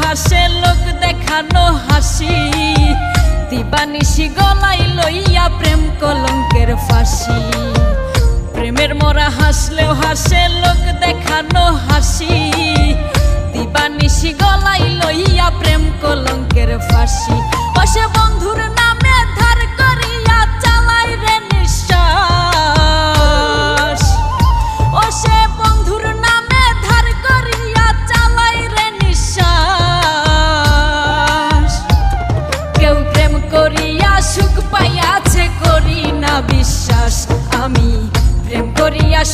হাসে লোক দেখানো হাসি। দিবানিশি গলাই লইয়া প্রেম কলঙ্কের ফাঁসি। প্রেমের মরা হাসলেও হাসে লোক দেখানো হাসি। দিবানিশি গলাই লইয়া প্রেম কলঙ্কের ফাঁসি।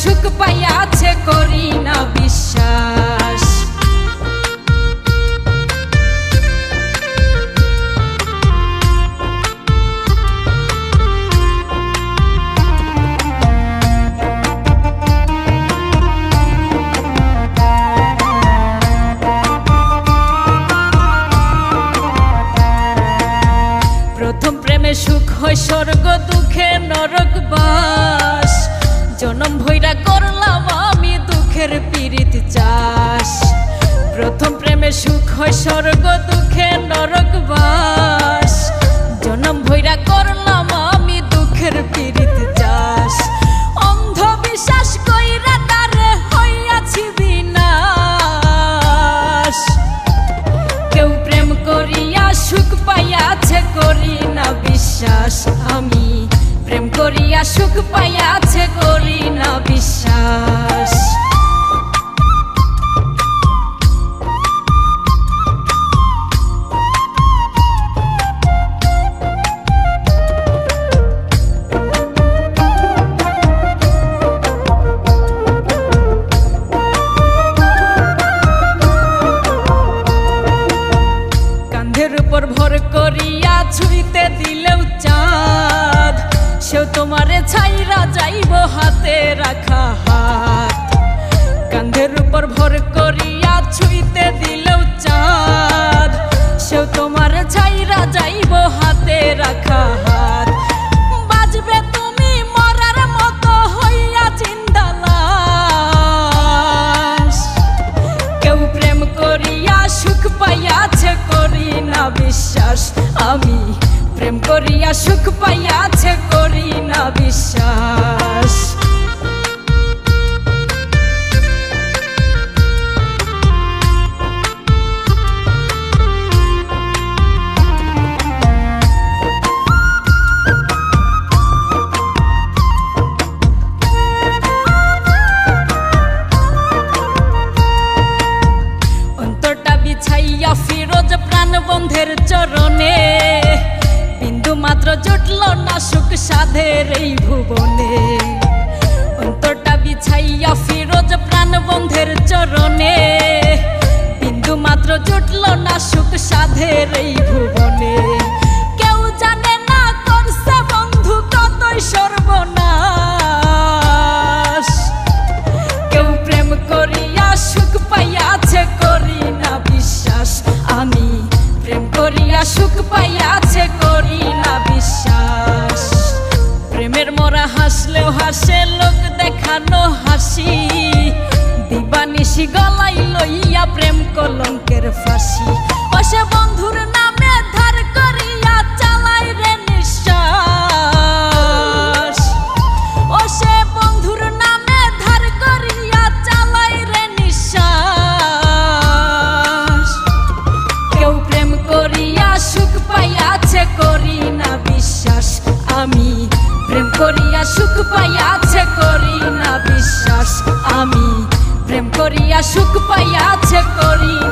সুখ পাইয়াছে করি না বিশ্বাস। প্রথম প্রেমে সুখ হয় স্বর্গ দুঃখে নরক বাস। জনম ভৈরা করলাম আমি দুঃখের পীড়িত চাষ। প্রথম প্রেমে সুখ হয়, স্বর্গ দুঃখে নরক বাস। জনম ভৈরা করলাম আমি দুঃখের পীড়িত চাষ। অন্ধবিশ্বাস কইরা তারে হইয়াছি বিনাশ। কেউ প্রেম করিয়া সুখ পাইয়াছে করি না বিশ্বাস। আমি প্রেম করিয়া সুখ পাইয়াছে হাতে রাখা হাত। কান্ধের উপর ভর করিয়া ছুঁইতে দিলেও চাঁদ। সেও তোমার ছাইরা যাইব হাতে রাখা তুমি মরার মতো হইয়া কেউ প্রেম করিয়া করি না বিশ্বাস। আমি প্রেম করিয়া সুখ পাইয়াছে করি না বিশ্বাস। বিছাইয়া রোজ প্রাণ বন্ধের চরণে। বিন্দু মাত্র জুটল না সুখ সাধের এই ভুবনে। অন্তরটা বিছাইয়া ফিরোজ প্রাণ বন্ধের চরণে। বিন্দু মাত্র জুটল না সুখ সাধের এই ভুবনে। সুখ পাইয়াছে, করি না বিশ্বাস। প্রেমের মরা হাসলেও হাসে, লোক দেখানো হাসি। দিবানিশি গলাই লইয়া প্রেম কলঙ্কের সুখ পাইয়াছে করি।